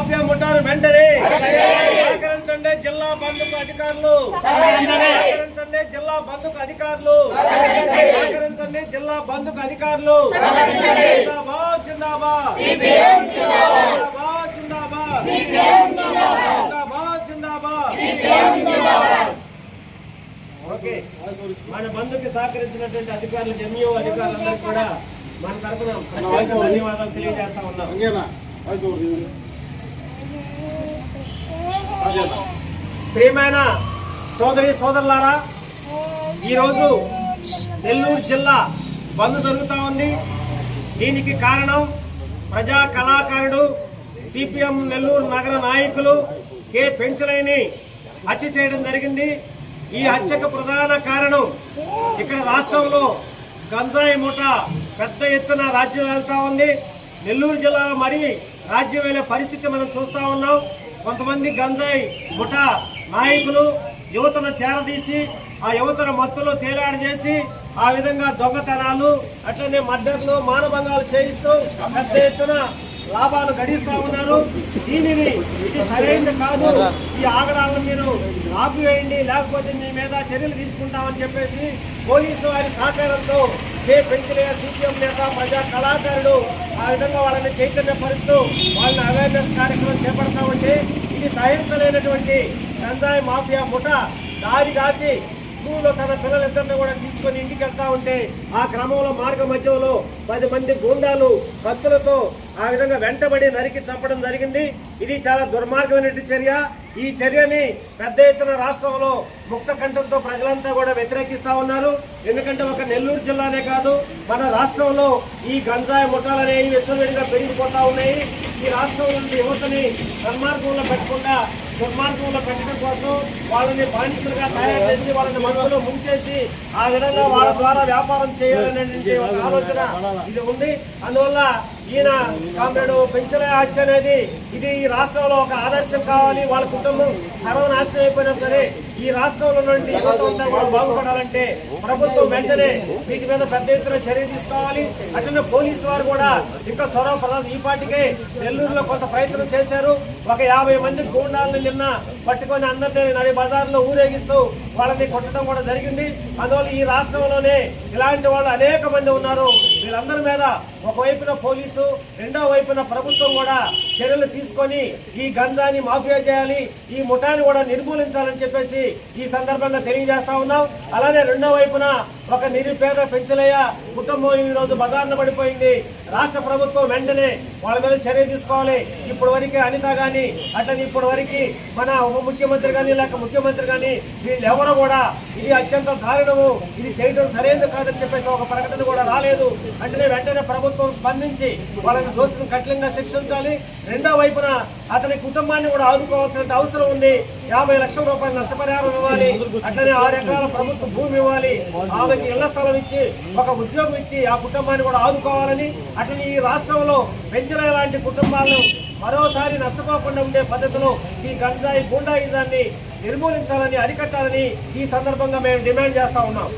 Mafia ముఠాను వెంటనే సహకరించండి జిల్లా బంధుకు అధికారులు. సహకరించండి జిల్లా బంధుకు అధికారులు. సహకరించండి జిల్లా బంధుకు అధికారులు. మన బంధుకి సహకరించినటువంటి అధికారులు ఎంఈఓ అధికారులందరికీ కూడా మన తరఫున ధన్యవాదాలు తెలియజేస్తా ఉన్నాం. ప్రియమైన సోదరి సోదరులారా ఈరోజు నెల్లూరు జిల్లా బంద్ జరుగుతూ ఉంది. దీనికి కారణం ప్రజా కళాకారుడు సిపిఎం నెల్లూరు నగర నాయకులు కె. పెంచలేని హత్య చేయడం జరిగింది. ఈ హత్యకు ప్రధాన కారణం ఇక్కడ రాష్ట్రంలో గంజాయి మూట పెద్ద ఎత్తున రాజ్యం వెళ్తా ఉంది. నెల్లూరు జిల్లాలో మరీ రాజ్యం వెళ్ళే పరిస్థితి మనం చూస్తూ ఉన్నాం. కొంతమంది గంజాయి ముఠ నాయకులు యువతను చేరదీసి ఆ యువతను మత్తులో తేలాడు చేసి ఆ విధంగా దొంగతనాలు అట్లనే మద్దతులు మానభంగాలు చేయిస్తూ పెద్ద ఎత్తున లాభాలు గడిస్తూ ఉన్నారు. దీనిని ఇది సరైనది కాదు. ఈ ఆగడాలను మీరు ఆపివేయండి లేకపోతే మీ మీద చర్యలు తీసుకుంటామని చెప్పేసి పోలీసు వారి సహకారంతో కే పెంచలేయ సిపిఎం నేత ప్రజా కళాకారుడు ఆ విధంగా వాళ్ళని చైతన్యపరుస్తూ వాళ్ళని అవేర్నెస్ కార్యక్రమం చేపడతా ఉంటే ఇది సహించలేనటువంటి గంజాయి మాఫియా ముఠ దారి కాసి స్కూల్లో తన పిల్లలిద్దరిని కూడా తీసుకొని ఇంటికి వెళ్తా ఉంటే ఆ క్రమంలో మార్గ మధ్యంలో పది మంది గూండాలు కత్తులతో ఆ విధంగా వెంటబడి నరికి చంపడం జరిగింది. ఇది చాలా దుర్మార్గమైనటువంటి చర్య. ఈ చర్యని పెద్ద ఎత్తున రాష్ట్రంలో ముక్త కంఠంతో ప్రజలంతా కూడా వ్యతిరేకిస్తా ఉన్నారు. ఎందుకంటే ఒక నెల్లూరు జిల్లానే కాదు మన రాష్ట్రంలో ఈ గంజాయి ముఠాలు అనేవి విచ్చలవిడిగా పెరిగిపోతా ఉన్నాయి. ఈ రాష్ట్రంలో యువతని సన్మార్గంలో పెట్టకుండా దుర్మార్గంలో పెట్టడం కోసం వాళ్ళని బానిసలుగా తయారు చేసి వాళ్ళని మనసులో ముంచేసి ఆ విధంగా వాళ్ళ ద్వారా వ్యాపారం చేయాలనే ఒక ఆలోచన ఇది ఉంది. అందువల్ల ఈయన కామ్రేడ్ పెన్షన్ హత్య అనేది ఇది ఈ రాష్ట్రంలో ఒక ఆదర్శం కావాలి. వాళ్ళ కుటుంబం సర్వనాశనం అయిపోయినా సరే ఈ రాష్ట్రంలో నుండి యువత అంతా కూడా బాగుపడాలంటే ప్రభుత్వం వెంటనే వీటి మీద పెద్ద ఎత్తున చర్య తీసుకోవాలి. అట్లనే పోలీసు వారు కూడా ఇంకా చొరవ ప్రధాన ఈ పార్టీకే నెల్లూరులో కొంత ప్రయత్నం చేశారు. ఒక యాభై మంది గూండాలను నిన్న పట్టుకొని అందరినీ నడి బజార్లో ఊరేగిస్తూ వాళ్ళని కొట్టడం కూడా జరిగింది. అందువల్ల ఈ రాష్ట్రంలోనే ఇలాంటి వాళ్ళు అనేక మంది ఉన్నారు. వీళ్ళందరి మీద ఒకవైపున పోలీసు రెండో వైపున ప్రభుత్వం కూడా చర్యలు తీసుకొని ఈ గంజాని మాఫియా చేయాలి ఈ ముఠాని కూడా నిర్మూలించాలని చెప్పేసి ఈ సందర్భంగా తెలియజేస్తా ఉన్నాం. అలానే రెండో వైపున ఒక నిరుపేద పెంచలయ్య కుటుంబం ఈ రోజు పడిపోయింది. రాష్ట్ర ప్రభుత్వం వెంటనే వాళ్ళ మీద చర్య తీసుకోవాలి. ఇప్పుడు వరకు అనిత కానీ అట్లనే ఇప్పుడు వరకు మన ఉప ముఖ్యమంత్రి కానీ లేక ముఖ్యమంత్రి కానీ వీళ్ళెవరు కూడా ఇది అత్యంత దారుణము. ఇది చేయడం సరైనది కాదని చెప్పేసి ఒక ప్రకటన కూడా రాలేదు. అంటే వెంటనే ప్రభుత్వం స్పందించి వాళ్ళని దోషులను కఠినంగా శిక్షించాలి. రెండో వైపున అతని కుటుంబాన్ని కూడా ఆదుకోవాల్సిన అవసరం ఉంది. యాభై లక్షల రూపాయలు నష్టపరిహారం ఇవ్వాలి. అట్లనే ఆరు ఎకరాల ప్రభుత్వ భూమి ఇవ్వాలి. ఆమెకి ఇళ్ళ స్థలం ఇచ్చి ఒక ఉద్యోగం ఇచ్చి ఆ కుటుంబాన్ని కూడా ఆదుకోవాలని అట్లనే ఈ రాష్ట్రంలో పెంచిన లాంటి కుటుంబాలను మరోసారి నష్టపోకుండా ఉండే పద్ధతిలో ఈ గంజాయి గుండాయిజాన్ని నిర్మూలించాలని అరికట్టాలని ఈ సందర్భంగా మేము డిమాండ్ చేస్తా ఉన్నాం.